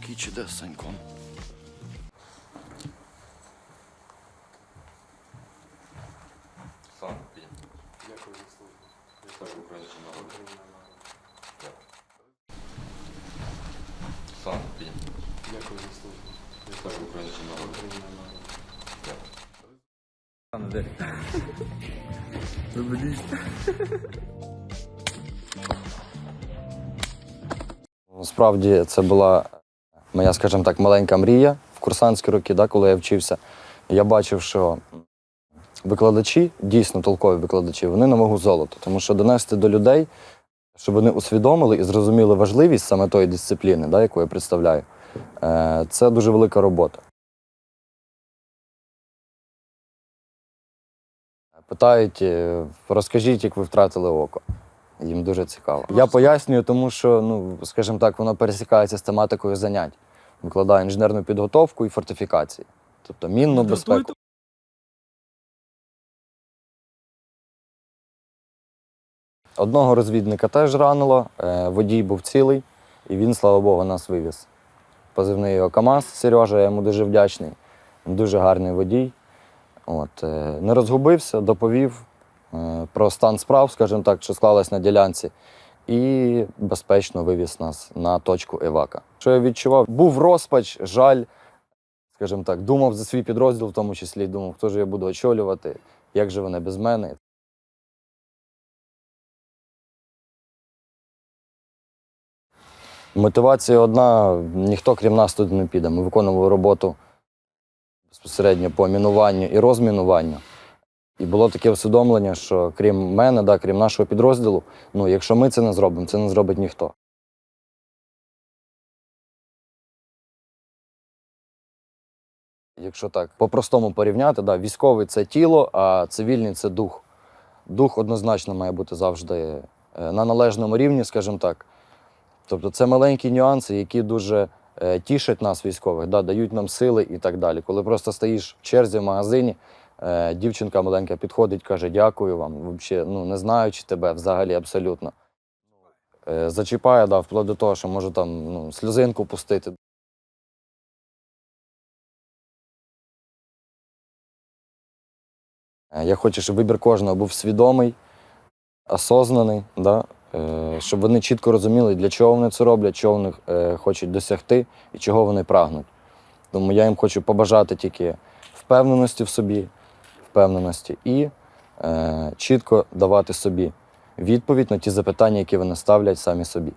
Спокій чудесенько. Сам піде. Дякую за службу. Так, український народ. Сам піде. Дякую за службу. Так, український народ. Насправді це була моя, скажімо так, маленька мрія в курсантські роки, да, коли я вчився. Я бачив, що викладачі, дійсно толкові викладачі, вони на вагу золота. Тому що донести до людей, щоб вони усвідомили і зрозуміли важливість саме тої дисципліни, да, яку я представляю, е, це дуже велика робота. Питають, е, розкажіть, як ви втратили око. Їм дуже цікаво. Я пояснюю, тому що, ну, скажімо так, воно пересікається з тематикою занять. Викладаю інженерну підготовку і фортифікації. Тобто мінну безпеку. Одного розвідника теж ранило, е, водій був цілий, і він, слава Богу, нас вивіз. Позивний його КАМАЗ Сережа, я йому дуже вдячний. Дуже гарний водій. От, е, не розгубився, доповів про стан справ, скажімо так, що склалось на ділянці, і безпечно вивіз нас на точку Евака. Що я відчував? Був розпач, жаль, скажімо так, думав за свій підрозділ, в тому числі думав, хто ж я буду очолювати, як же вони без мене. Мотивація одна: ніхто крім нас туди не піде. Ми виконували роботу безпосередньо по мінуванню і розмінуванню. І було таке усвідомлення, що крім мене, да, крім нашого підрозділу, ну, якщо ми це не зробимо, це не зробить ніхто. Якщо так по-простому порівняти, да, військовий це тіло, а цивільний це дух. Дух однозначно має бути завжди е, на належному рівні, скажімо так. Тобто це маленькі нюанси, які дуже е, тішать нас, військових, да, дають нам сили і так далі. Коли просто стоїш в черзі в магазині, дівчинка маленька підходить, каже, дякую вам, Вообще, ну, не знаючи тебе взагалі абсолютно. Е, зачіпає, да, вплоть до того, що може там ну, сльозинку пустити. Е, Я хочу, щоб вибір кожного був свідомий, осознаний, да? е, щоб вони чітко розуміли, для чого вони це роблять, чого вони е, хочуть досягти і чого вони прагнуть. Тому я їм хочу побажати тільки впевненості в собі, впевненості і е, чітко давати собі відповідь на ті запитання, які вони ставлять самі собі.